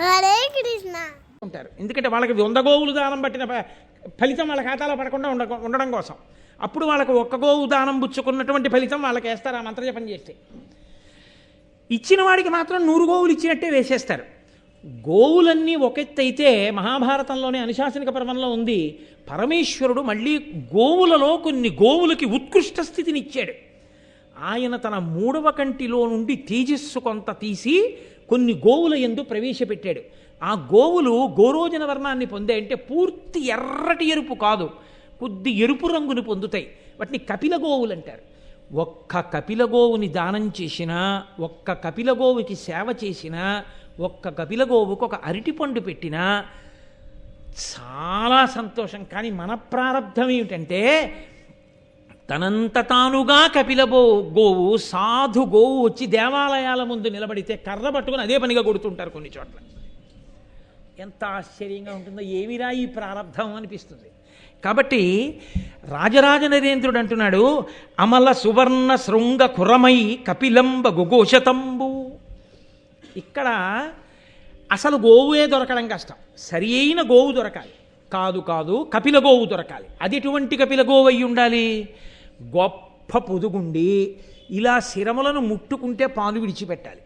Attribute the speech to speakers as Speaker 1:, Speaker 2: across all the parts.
Speaker 1: హరే కృష్ణ.
Speaker 2: ఉంటారు. ఎందుకంటే వాళ్ళకి వంద గోవులు దానం పట్టిన ఫలితం వాళ్ళ ఖాతాలో పడకుండా ఉండ ఉండడం కోసం. అప్పుడు వాళ్ళకు ఒక్క గోవు దానం పుచ్చుకున్నటువంటి ఫలితం వాళ్ళకి వేస్తారు ఆ మంత్రజపం చేస్తే. ఇచ్చిన వాడికి మాత్రం నూరు గోవులు ఇచ్చినట్టే వేసేస్తారు. గోవులన్నీ ఒకెత్తైతే మహాభారతంలోనే అనుశాసనిక పర్వంలో ఉంది. పరమేశ్వరుడు మళ్ళీ గోవులలో కొన్ని గోవులకి ఉత్కృష్ట స్థితిని ఇచ్చాడు. ఆయన తన మూడవ కంటిలో నుండి తేజస్సు కొంత తీసి కొన్ని గోవుల ఎందు ప్రవేశపెట్టాడు. ఆ గోవులు గోరోజన వర్ణాన్ని పొందే అంటే పూర్తి ఎర్రటి ఎరుపు కాదు కొద్ది ఎరుపు రంగును పొందుతాయి. వాటిని కపిల గోవులు అంటారు. ఒక్క కపిల గోవుని దానం చేసినా ఒక్క కపిల గోవుకి సేవ చేసినా ఒక్క కపిల గోవుకు ఒక అరటిపండు పెట్టినా చాలా సంతోషం. కానీ మన ప్రారంధం ఏమిటంటే తనంత తానుగా కపిలబో గోవు సాధు గోవు వచ్చి దేవాలయాల ముందు నిలబడితే కర్ర పట్టుకుని అదే పనిగా కొడుతుంటారు కొన్ని చోట్ల. ఎంత ఆశ్చర్యంగా ఉంటుందో ఏమిరా ఈ ప్రారంధం అనిపిస్తుంది. కాబట్టి రాజరాజ నరేంద్రుడు అంటున్నాడు అమల సువర్ణ శృంగ కురమై కపిలంబ గుఘోషతంబు ఇక్కడ అసలు గోవుయే దొరకడం కష్టం. సరి అయిన గోవు దొరకాలి. కాదు కాదు కపిల గోవు దొరకాలి. అది ఎటువంటి కపిల గోవు అయి ఉండాలి గొప్ప పొదుగుండి ఇలా శిరములను ముట్టుకుంటే పాలు విడిచిపెట్టాలి.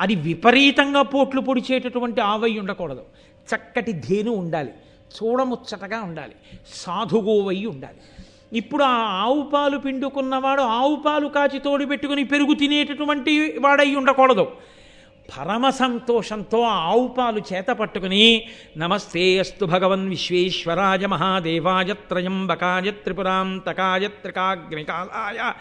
Speaker 2: అది విపరీతంగా పోట్లు పొడిచేటటువంటి ఆవై ఉండకూడదు. చక్కటి ధేను ఉండాలి. చూడముచ్చటగా ఉండాలి. సాధుగోవై ఉండాలి. ఇప్పుడు ఆ ఆవు పాలు పిండుకున్నవాడు ఆవు పాలు కాచి తోడు పెట్టుకుని పెరుగు తినేటటువంటి వాడై ఉండకూడదు. పరమ సంతోషంతో ఆవు పాలు చేత పట్టుకుని నమస్తే అస్తు భగవన్ విశ్వేశ్వరాయ మహాదేవాయ త్రయంబకాయ త్రిపురాంతకాయ త్రికాగ్నికాలాయ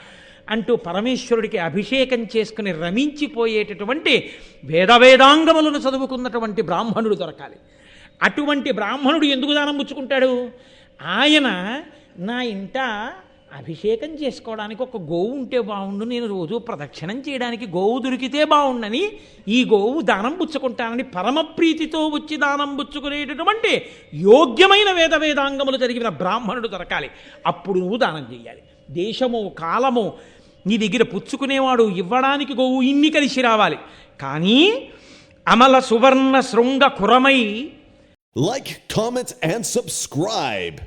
Speaker 2: అంటూ పరమేశ్వరుడికి అభిషేకం చేసుకుని రమించిపోయేటటువంటి వేదవేదాంగములను చదువుకున్నటువంటి బ్రాహ్మణుడు దొరకాలి. అటువంటి బ్రాహ్మణుడు ఎందుకు దానం పుచ్చుకుంటాడు? ఆయన నా ఇంట అభిషేకం చేసుకోవడానికి ఒక గోవు ఉంటే బాగుండు నేను రోజు ప్రదక్షిణం చేయడానికి గోవు దొరికితే బాగుండని ఈ గోవు దానం పుచ్చుకుంటానని పరమప్రీతితో వచ్చి దానం పుచ్చుకునేటటువంటి యోగ్యమైన వేద వేదాంగములు జరిగిన బ్రాహ్మణుడు దొరకాలి. అప్పుడు నువ్వు దానం చేయాలి దేశము కాలము నీ దగ్గర పుచ్చుకునేవాడు ఇవ్వడానికి గోవు ఇన్ని కలిసి రావాలి. కానీ అమల సువర్ణ శృంగ కురమై
Speaker 3: లైక్ comment, అండ్ సబ్స్క్రైబ్